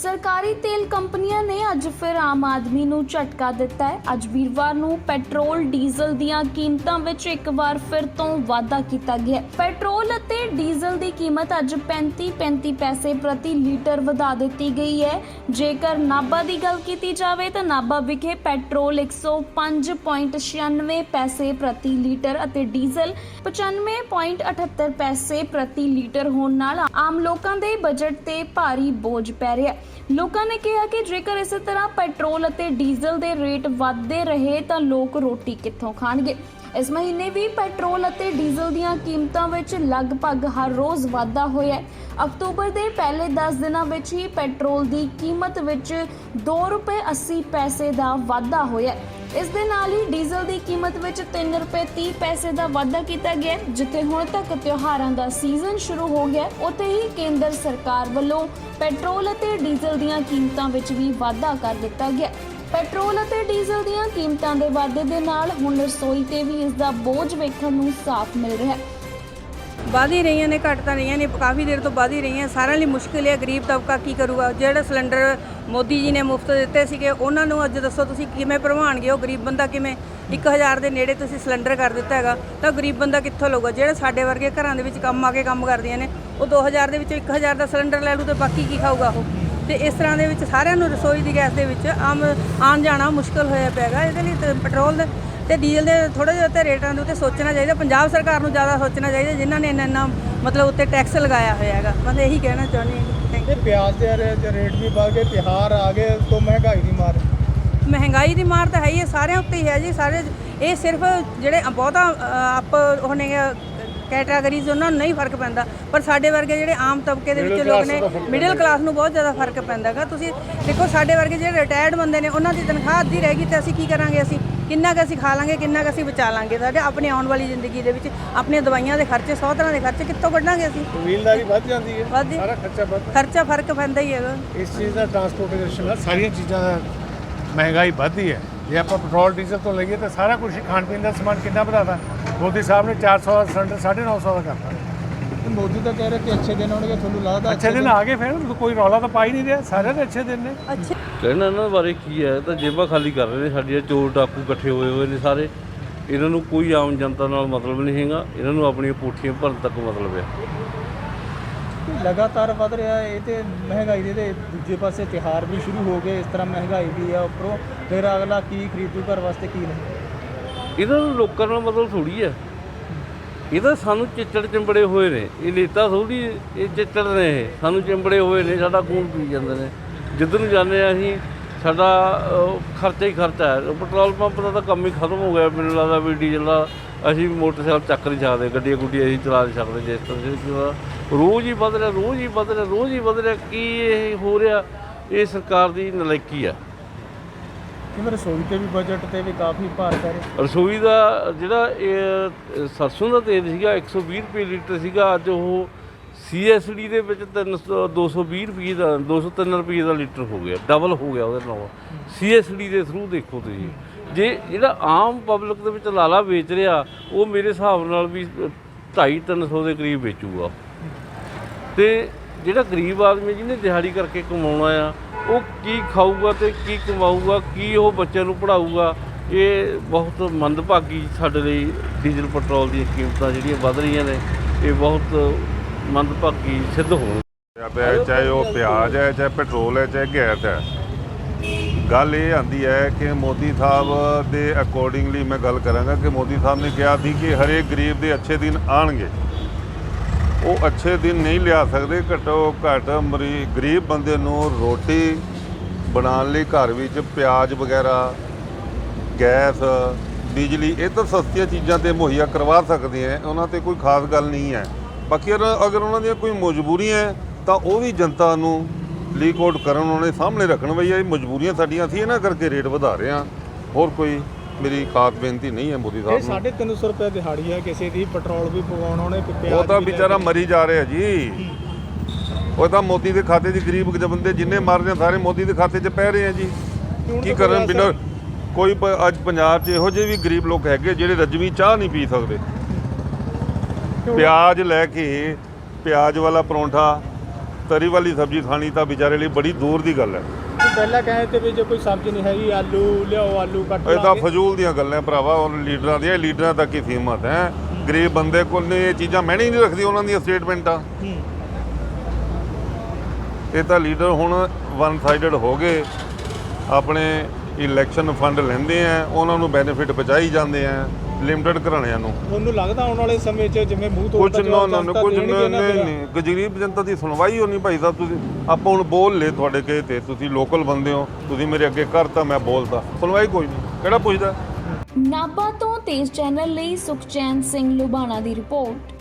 ਸਰਕਾਰੀ ਤੇਲ ਕੰਪਨੀਆਂ ਨੇ ਅੱਜ ਫਿਰ ਆਮ ਆਦਮੀ ਨੂੰ ਝਟਕਾ ਦਿੱਤਾ ਹੈ। ਅੱਜ ਵੀਰਵਾਰ ਨੂੰ ਪੈਟਰੋਲ, ਡੀਜ਼ਲ ਦੀਆਂ ਕੀਮਤਾਂ ਵਿੱਚ ਇੱਕ ਵਾਰ ਫਿਰ ਤੋਂ ਵਾਧਾ ਕੀਤਾ ਗਿਆ ਪੈਟਰੋਲ ਅਤੇ ਡੀਜ਼ਲ ਦੀ ਕੀਮਤ ਅੱਜ 35-35 ਪੈਸੇ ਪ੍ਰਤੀ ਲੀਟਰ ਵਧਾ ਦਿੱਤੀ ਗਈ ਹੈ। ਜੇਕਰ ਨਾਭਾ ਦੀ ਗੱਲ ਕੀਤੀ ਜਾਵੇ ਤਾਂ ਨਾਭਾ ਵਿਖੇ ਪੈਟਰੋਲ 105.96 ਪੈਸੇ ਪ੍ਰਤੀ ਲੀਟਰ ਅਤੇ ਡੀਜ਼ਲ 95.78 ਪੈਸੇ ਪ੍ਰਤੀ ਲੀਟਰ ਹੋਣ ਨਾਲ ਆਮ ਲੋਕਾਂ ਦੇ ਬਜਟ ਤੇ ਭਾਰੀ ਬੋਝ ਪੈ ਰਿਹਾ ਹੈ। ਲੋਕਾਂ ਨੇ ਕਿਹਾ ਕਿ ਜੇਕਰ ਇਸੇ ਤਰ੍ਹਾਂ ਪੈਟਰੋਲ ਅਤੇ ਡੀਜ਼ਲ ਦੇ ਰੇਟ ਵੱਧਦੇ ਰਹੇ, ਤਾਂ ਲੋਕ ਰੋਟੀ ਕਿੱਥੋਂ ਖਾਣਗੇ? ਇਸ ਮਹੀਨੇ ਵੀ ਪੈਟਰੋਲ ਅਤੇ ਡੀਜ਼ਲ ਦੀਆਂ ਕੀਮਤਾਂ ਵਿੱਚ ਲਗਭਗ ਹਰ ਰੋਜ਼ ਵਾਧਾ ਹੋਇਆ ਹੈ। ਅਕਤੂਬਰ ਦੇ ਪਹਿਲੇ 10 ਦਿਨਾਂ ਵਿੱਚ ਹੀ ਪੈਟਰੋਲ ਦੀ ਕੀਮਤ ਵਿੱਚ 2 ਰੁਪਏ 80 ਪੈਸੇ ਦਾ ਵਾਧਾ ਹੋਇਆ ਹੈ। ਇਸ ਦੇ ਨਾਲ ਹੀ ਡੀਜ਼ਲ ਦੀ ਕੀਮਤ ਵਿੱਚ 3 ਰੁਪਏ 30 ਪੈਸੇ ਦਾ ਵਾਧਾ ਕੀਤਾ ਗਿਆ ਜਿੱਥੇ ਹੁਣ ਤੱਕ ਤਿਉਹਾਰਾਂ ਦਾ ਸੀਜ਼ਨ ਸ਼ੁਰੂ ਹੋ ਗਿਆ ਉੱਥੇ ਹੀ ਕੇਂਦਰ ਸਰਕਾਰ ਵੱਲੋਂ ਪੈਟਰੋਲ ਅਤੇ ਡੀਜ਼ਲ ਦੀਆਂ ਕੀਮਤਾਂ ਵਿੱਚ ਵੀ ਵਾਧਾ ਕਰ ਦਿੱਤਾ ਗਿਆ ਪੈਟਰੋਲ ਅਤੇ ਡੀਜ਼ਲ ਦੀਆਂ ਕੀਮਤਾਂ ਦੇ ਵਾਧੇ ਦੇ ਨਾਲ ਹੁਣ ਰਸੋਈ ਤੇ ਵੀ ਇਸ ਦਾ ਬੋਝ ਵੇਖਣ ਨੂੰ ਸਾਫ਼ ਮਿਲ ਰਿਹਾ ਹੈ। ਵੱਧ ਹੀ ਰਹੀਆਂ ਨੇ, ਘੱਟ ਤਾਂ ਰਹੀਆਂ ਨੇ, ਕਾਫੀ ਦੇਰ ਤੋਂ ਵੱਧ ਹੀ ਰਹੀਆਂ, ਸਾਰਿਆਂ ਲਈ ਮੁਸ਼ਕਿਲ ਹੈ, ਗਰੀਬ ਤਬਕਾ ਕੀ ਕਰੂਗਾ? ਜਿਹੜਾ ਸਿਲੰਡਰ ਮੋਦੀ ਜੀ ਨੇ ਮੁਫਤ ਦਿੱਤੇ ਸੀਗੇ, ਉਹਨਾਂ ਨੂੰ ਅੱਜ ਦੱਸੋ ਤੁਸੀਂ ਕਿਵੇਂ ਭਰਵਾਣਗੇ ਉਹ ਗਰੀਬ ਬੰਦਾ ਕਿਵੇਂ? 1000 ਦੇ ਨੇੜੇ ਤੁਸੀਂ ਸਿਲੰਡਰ ਕਰ ਦਿੱਤਾ ਹੈਗਾ, ਤਾਂ ਗਰੀਬ ਬੰਦਾ ਕਿੱਥੋਂ ਲਊਗਾ? ਜਿਹੜੇ ਸਾਡੇ ਵਰਗੇ ਘਰਾਂ ਦੇ ਵਿੱਚ ਕੰਮ ਆ ਕੇ ਕੰਮ ਕਰਦੀਆਂ ਨੇ, ਉਹ 2000 ਦੇ ਵਿੱਚੋਂ 1000 ਦਾ ਸਿਲੰਡਰ ਲੈ ਲੂ ਤੇ ਬਾਕੀ ਕੀ ਖਾਊਗਾ ਉਹ? ਤੇ ਇਸ ਤਰ੍ਹਾਂ ਦੇ ਵਿੱਚ ਸਾਰਿਆਂ ਨੂੰ ਰਸੋਈ ਦੀ ਗੈਸ ਦੇ ਵਿੱਚ ਆਮ ਆਉਣ ਜਾਣਾ ਮੁਸ਼ਕਲ ਹੋਇਆ ਪਿਆਗਾ। ਇਹਦੇ ਲਈ ਤੇ ਪੈਟਰੋਲ ਦੇ ਤੇ ਡੀਜ਼ਲ ਦੇ ਥੋੜੇ ਜਿਹੇ ਉੱਤੇ ਰੇਟਾਂ ਦੇ ਉੱਤੇ ਸੋਚਣਾ ਚਾਹੀਦਾ। ਪੰਜਾਬ ਸਰਕਾਰ ਨੂੰ ਜ਼ਿਆਦਾ ਸੋਚਣਾ ਚਾਹੀਦਾ ਜਿਨ੍ਹਾਂ ਨੇ ਇੰਨਾ ਇੰਨਾ ਮਤਲਬ ਉੱਤੇ ਟੈਕਸ ਲਗਾਇਆ ਹੋਇਆ ਹੈਗਾ। ਬਸ ਇਹੀ ਕਹਿਣਾ ਚਾਹੁੰਦੀ ਹਾਂ ਥੈਂਕ ਇਹ ਪਿਆਜ਼ ਦੇ ਰੇਟ ਵੀ ਵੱਧ ਗਏ ਤਿਉਹਾਰ ਆ ਗਏ ਤੋਂ ਮਹਿੰਗਾਈ ਦੀ ਮਾਰ ਮਹਿੰਗਾਈ ਦੀ ਮਾਰ ਤਾਂ ਹੈ ਹੀ ਸਾਰਿਆਂ ਉੱਤੇ ਹੀ ਹੈ ਜੀ। ਸਾਰੇ ਇਹ ਸਿਰਫ ਜਿਹੜੇ ਬਹੁਤਾ ਆਪ ਉਹਨੇ ਕੈਟਾਗਰੀਜ਼ ਉਹਨਾਂ ਨੂੰ ਨਹੀਂ ਫ਼ਰਕ ਪੈਂਦਾ ਪਰ ਸਾਡੇ ਵਰਗੇ ਜਿਹੜੇ ਆਮ ਤਬਕੇ ਦੇ ਵਿੱਚ ਲੋਕ ਨੇ ਮਿਡਲ ਕਲਾਸ ਨੂੰ ਬਹੁਤ ਜ਼ਿਆਦਾ ਫ਼ਰਕ ਪੈਂਦਾ ਹੈਗਾ ਤੁਸੀਂ ਦੇਖੋ ਸਾਡੇ ਵਰਗੇ ਜਿਹੜੇ ਰਿਟਾਇਰਡ ਬੰਦੇ ਨੇ ਉਹਨਾਂ ਦੀ ਤਨਖਾਹ ਅੱਧੀ ਰਹਿ ਗਈ ਤੇ ਅਸੀਂ ਕੀ ਕਰਾਂਗੇ ਅਸੀਂ? ਕਿੰਨਾ ਕੁ ਅਸੀਂ ਖਾ ਲਾਂਗੇ ਕਿੰਨਾ ਕੁ ਅਸੀਂ ਬਚਾ ਲਾਂਗੇ? ਸਾਡੇ ਆਪਣੀ ਆਉਣ ਵਾਲੀ ਜ਼ਿੰਦਗੀ ਦੇ ਵਿੱਚ ਆਪਣੀਆਂ ਦਵਾਈਆਂ ਦੇ ਖਰਚੇ ਸੌ ਤਰ੍ਹਾਂ ਦੇ ਖਰਚੇ ਕਿੱਥੋਂ ਕੱਢਾਂਗੇ ਅਸੀਂ? ਕਬੀਲਦਾਰੀ ਵੱਧ ਜਾਂਦੀ ਹੈ। ਵੱਧ ਸਾਰਾ ਖਰਚਾ ਵੱਧ ਖਰਚਾ ਫ਼ਰਕ ਪੈਂਦਾ ਹੀ ਹੈਗਾ। ਇਸ ਚੀਜ਼ ਦਾ ਟਰਾਂਸਪੋਰਟੇਸ਼ਨ ਦਾ ਸਾਰੀਆਂ ਚੀਜ਼ਾਂ ਦਾ ਮਹਿੰਗਾਈ ਵੱਧਦੀ ਹੈ। ਜੇ ਆਪਾਂ ਪੈਟਰੋਲ ਡੀਜ਼ਲ ਤੋਂ ਲਈਏ ਤਾਂ ਸਾਰਾ ਕੁਝ ਖਾਣ ਪੀਣ ਦਾ ਸਮਾਨ ਕਿੰਨਾ ਵਧਾਤਾ ਮੋਦੀ ਸਾਹਿਬ ਨੇ 400 ਦਾ ਸਿਲੰਡਰ 950 ਦਾ ਕਰਤਾ। ਮੋਦੀ ਤਾਂ ਕਹਿ ਰਿਹਾ ਕਿ ਅੱਛੇ ਦਿਨ ਆਉਣਗੇ ਤੁਹਾਨੂੰ ਲੱਗਦਾ ਅੱਛੇ ਦਿਨ ਆ ਗਏ ਫਿਰ ਕੋਈ ਰੌਲਾ ਤਾਂ ਪਾ ਹੀ ਨਹੀਂ ਰਿਹਾ ਸਾਰਿਆਂ ਦੇ ਅੱਛੇ ਦਿਨ ਨੇ। ਅੱਛਾ। ਕਹਿਣਾ ਇਹਨਾਂ ਬਾਰੇ ਕੀ ਹੈ ਤਾਂ ਜੇਬਾਂ ਖਾਲੀ ਕਰ ਰਹੇ ਨੇ ਸਾਡੀਆਂ ਚੋਰ ਡਾਕੂ ਇਕੱਠੇ ਹੋਏ ਹੋਏ ਨੇ ਸਾਰੇ। ਇਹਨਾਂ ਨੂੰ ਕੋਈ ਆਮ ਜਨਤਾ ਨਾਲ ਮਤਲਬ ਨਹੀਂ ਹੈਗਾ ਇਹਨਾਂ ਨੂੰ ਆਪਣੀਆਂ ਕੋਠੀਆਂ ਭਰਨ ਤੱਕ ਮਤਲਬ ਹੈ। ਲਗਾਤਾਰ ਵੱਧ ਰਿਹਾ ਹੈ ਇਹ ਤੇ ਮਹਿੰਗਾਈ ਦੇ ਤੇ ਦੂਜੇ ਪਾਸੇ ਤਿਹਾਰ ਵੀ ਸ਼ੁਰੂ ਹੋ ਗਏ ਇਸ ਤਰ੍ਹਾਂ ਮਹਿੰਗਾਈ ਵੀ ਆ ਉੱਪਰੋਂ। ਫਿਰ ਅਗਲਾ ਕੀ ਖਰੀਦੂ ਘਰ ਵਾਸਤੇ ਕੀ ਨਹੀਂ? ਇਹਨਾਂ ਲੋਕਾਂ ਨਾਲ ਮਤਲਬ ਥੋੜੀ ਹੈ ਇਹਦਾ ਸਾਨੂੰ ਚਿੱਚੜ ਚਿੰਬੜੇ ਹੋਏ ਨੇ। ਇਹ ਨੇਤਾ ਥੋੜੀ ਇਹ ਚਿੱਚੜ ਨੇ ਇਹ। ਸਾਨੂੰ ਚਿੰਬੜੇ ਹੋਏ ਨੇ ਸਾਡਾ ਖੂਨ ਪੀ ਜਾਂਦੇ ਨੇ। ਜਿੱਧਰ ਨੂੰ ਜਾਂਦੇ ਆ ਅਸੀਂ ਸਾਡਾ ਅਹ, ਖਰਚਾ ਹੀ ਖਰਚਾ ਹੈ। ਪੈਟਰੋਲ ਪੰਪ ਦਾ ਤਾਂ ਕੰਮ ਹੀ ਖਤਮ ਹੋ ਗਿਆ ਮੈਨੂੰ ਲੱਗਦਾ ਵੀ ਡੀਜ਼ਲ ਦਾ ਅਸੀਂ ਮੋਟਰਸਾਈਕਲ ਚੱਕ ਨਹੀਂ ਸਕਦੇ ਗੱਡੀਆਂ ਗੁੱਡੀਆਂ ਅਸੀਂ ਚਲਾ ਨਹੀਂ ਸਕਦੇ ਜਿਸ ਤਰ੍ਹਾਂ ਰੋਜ਼ ਹੀ ਵੱਧ ਰਿਹਾ ਰੋਜ਼ ਹੀ ਵੱਧ ਰਿਹਾ ਰੋਜ਼ ਹੀ ਵੱਧ ਰਿਹਾ ਕੀ ਇਹ ਹੋ ਰਿਹਾ ਇਹ ਸਰਕਾਰ ਦੀ ਨਲਾਇਕੀ ਆ। ਕਿਵੇਂ ਰਸੋਈ ਤੇ ਵੀ ਬਜਟ ਤੇ ਵੀ ਕਾਫੀ ਭਾਰ ਪੈ ਰਿਹਾ। ਰਸੋਈ ਦਾ ਜਿਹੜਾ ਸਰਸੋਂ ਦਾ ਤੇਲ ਸੀਗਾ 120 ਰੁਪਏ ਲੀਟਰ ਸੀਗਾ ਅੱਜ ਉਹ ਸੀਐਸਡੀ ਦੇ ਵਿੱਚ 300 220 ਰੁਪਏ ਦਾ 203 ਰੁਪਏ ਦਾ ਲੀਟਰ ਹੋ ਗਿਆ ਡਬਲ ਹੋ ਗਿਆ ਉਹਦੇ ਨਾਲ। ਸੀਐਸਡੀ ਦੇ ਥਰੂ ਦੇਖੋ ਤੁਸੀਂ। ਜੇ ਜਿਹੜਾ ਆਮ ਪਬਲਿਕ ਦੇ ਵਿੱਚ ਲਾਲਾ ਵੇਚ ਰਿਹਾ, ਉਹ ਮੇਰੇ ਹਿਸਾਬ ਨਾਲ ਵੀ 2.5 300 ਦੇ ਕਰੀਬ ਵੇਚੂਗਾ। ਤੇ ਜਿਹੜਾ ਗਰੀਬ ਆਦਮੀ ਜਿਹਨੇ ਦਿਹਾੜੀ ਕਰਕੇ ਕਮਾਉਣਾ ਆ, ਉਹ ਕੀ ਖਾਊਗਾ ਤੇ ਕੀ ਕਮਾਊਗਾ, ਕੀ ਉਹ ਬੱਚਿਆਂ ਨੂੰ ਪੜਾਊਗਾ ਇਹ ਬਹੁਤ ਮੰਦਭਾਗੀ ਸਾਡੇ ਲਈ ਡੀਜ਼ਲ ਪੈਟਰੋਲ ਦੀਆਂ ਕੀਮਤਾਂ ਜਿਹੜੀਆਂ ਵੱਧ ਰਹੀਆਂ ਨੇ, ਇਹ ਬਹੁਤ ਮੰਦਭਾਗੀ ਸਿੱਧ ਹੋਣ। ਪਿਆ ਚਾਹੇ ਉਹ ਪਿਆਜ਼ ਹੈ, ਚਾਹੇ ਪੈਟਰੋਲ ਹੈ, ਚਾਹੇ ਗੈਸ ਹੈ। ਗੱਲ ਇਹ ਆਂਦੀ ਹੈ ਕਿ ਮੋਦੀ ਸਾਹਿਬ ਦੇ ਅਕੋਰਡਿੰਗਲੀ ਮੈਂ ਗੱਲ ਕਰਾਂਗਾ ਕਿ ਮੋਦੀ ਸਾਹਿਬ ਨੇ ਕਿਹਾ ਸੀ ਕਿ ਹਰੇਕ ਗਰੀਬ ਦੇ ਅੱਛੇ ਦਿਨ ਆਣਗੇ। ਉਹ ਅੱਛੇ ਦਿਨ ਨਹੀਂ ਲਿਆ ਸਕਦੇ, ਘੱਟੋ ਘੱਟ ਮਰੀ, ਗਰੀਬ ਬੰਦੇ ਨੂੰ ਰੋਟੀ ਬਣਾਉਣ ਲਈ ਘਰ ਵਿੱਚ ਪਿਆਜ਼ ਵਗੈਰਾ, ਗੈਸ, ਬਿਜਲੀ, ਇਹ ਤਾਂ ਸਸਤੀਆਂ ਚੀਜ਼ਾਂ ਤੇ ਮੁਹੱਈਆ ਕਰਵਾ ਸਕਦੇ ਹੈ ਉਹਨਾਂ ਤੇ ਕੋਈ ਖਾਸ ਗੱਲ ਨਹੀਂ ਹੈ। ਬਾਕੀ ਅਗਰ ਉਹਨਾਂ ਦੀਆਂ ਕੋਈ ਮਜਬੂਰੀਆਂ ਹੈ ਤਾਂ ਉਹ ਵੀ ਜਨਤਾ ਨੂੰ ਲੀਕ ਆਊਟ ਕਰਨ ਉਹਨਾਂ ਨੇ ਸਾਹਮਣੇ ਰੱਖਣ ਬਈ ਇਹ ਮਜਬੂਰੀਆਂ ਸਾਡੀਆਂ ਅਸੀਂ ਇਹਨਾਂ ਕਰਕੇ ਰੇਟ ਵਧਾ ਰਹੇ ਹਾਂ। ਹੋਰ ਕੋਈ ਮੇਰੀ ਖਾਸ ਬੇਨਤੀ ਨਹੀਂ ਹੈ ਮੋਦੀ ਸਾਹਿਬ ਨੂੰ। 350 ਰੁਪਏ ਦਿਹਾੜੀ ਹੈ ਕਿਸੇ ਦੀ ਪੈਟਰੋਲ ਵੀ ਪਵਾਉਣ ਉਹਨੇ ਪਿਆਜ਼ ਉਹ ਤਾਂ ਵਿਚਾਰਾ ਮਰੀ ਜਾ ਰਿਹਾ ਜੀ। ਉਹ ਤਾਂ ਮੋਦੀ ਦੇ ਖਾਤੇ 'ਚ ਗਰੀਬ ਬੰਦੇ ਜਿੰਨੇ ਮਰ ਰਹੇ ਆ, ਸਾਰੇ ਮੋਦੀ ਦੇ ਖਾਤੇ 'ਚ ਪੈ ਰਹੇ ਆ ਜੀ। ਕੀ ਕਰਨ ਬਿਨਾਂ ਕੋਈ ਅੱਜ ਪੰਜਾਬ 'ਚ ਇਹੋ ਜਿਹੇ ਵੀ ਗਰੀਬ ਲੋਕ ਹੈਗੇ ਜਿਹੜੇ ਰਜਵੀ ਚਾਹ ਨਹੀਂ ਪੀ ਸਕਦੇ। ਪਿਆਜ਼ ਲੈ ਕੇ ਪਿਆਜ਼ ਵਾਲਾ ਪਰੌਂਠਾ ਤਰੀ ਵਾਲੀ ਸਬਜ਼ੀ ਖਾਣੀ ਤਾਂ ਵਿਚਾਰੇ ਲਈ ਬੜੀ ਦੂਰ ਦੀ ਗੱਲ ਹੈ। ਪਹਿਲਾਂ ਕਹੇ ਤੇ ਵੀ ਜੇ ਕੋਈ ਸਬਜ਼ੀ ਨਹੀਂ ਹੈਗੀ ਆਲੂ ਲਿਆਓ ਆਲੂ ਕੱਟ ਇਹ ਤਾਂ। ਫਜ਼ੂਲ ਦੀਆਂ ਗੱਲਾਂ ਭਰਾਵਾ ਉਹ ਲੀਡਰਾਂ ਦੀਆਂ ਲੀਡਰਾਂ ਤੱਕ ਹੀ ਸੀਮਤ ਹੈ। ਗਰੀਬ ਬੰਦੇ ਕੋਲ ਨੇ ਇਹ ਚੀਜ਼ਾਂ ਮੈਂ ਨਹੀਂ ਰੱਖਦੀ ਉਹਨਾਂ ਦੀਆਂ ਸਟੇਟਮੈਂਟਾਂ। ਇਹ ਤਾਂ ਲੀਡਰ ਹੁਣ ਵਨ ਸਾਈਡਡ ਹੋ ਗਏ। ਆਪਣੇ ਇਲੈਕਸ਼ਨ ਫੰਡ ਲੈਂਦੇ ਆ ਉਹਨਾਂ ਨੂੰ ਬੈਨੀਫਿਟ ਪਹੁੰਚਾਈ ਜਾਂਦੇ ਆ। ਲਿਮਟਿਡ ਘਰਾਣਿਆਂ ਨੂੰ। ਤੁਹਾਨੂੰ ਲੱਗਦਾ ਆਉਣ ਵਾਲੇ ਸਮੇਂ 'ਚ ਜਿਵੇਂ ਮੂੰਹ ਤੋੜ ਕੁਝ ਨਾ ਨਾ ਨਾ, ਕੁਝ ਨਹੀਂ ਨਹੀਂ ਗਰੀਬ ਜਨਤਾ ਦੀ ਸੁਣਵਾਈ ਹੋਣੀ ਭਾਈ ਸਾਹਿਬ ਤੁਸੀਂ। ਆਪਾਂ ਹੁਣ ਬੋਲ ਲੈ ਤੁਹਾਡੇ ਕਹੇ ਤੇ ਤੁਸੀਂ ਲੋਕਲ ਬੰਦੇ ਹੋ ਤੁਸੀਂ ਮੇਰੇ ਅੱਗੇ ਕਰਤਾ ਮੈਂ ਬੋਲਤਾ ਸੁਣਵਾਈ ਕੋਈ ਨਹੀਂ। ਕਿਹੜਾ ਪੁੱਛਦਾ? ਨਾਭਾ ਤੋਂ ਤੇਜ਼ ਚੈਨਲ ਲਈ ਸੁਖਚੈਨ ਸਿੰਘ ਲੁਬਾਣਾ ਦੀ ਰਿਪੋਰਟ।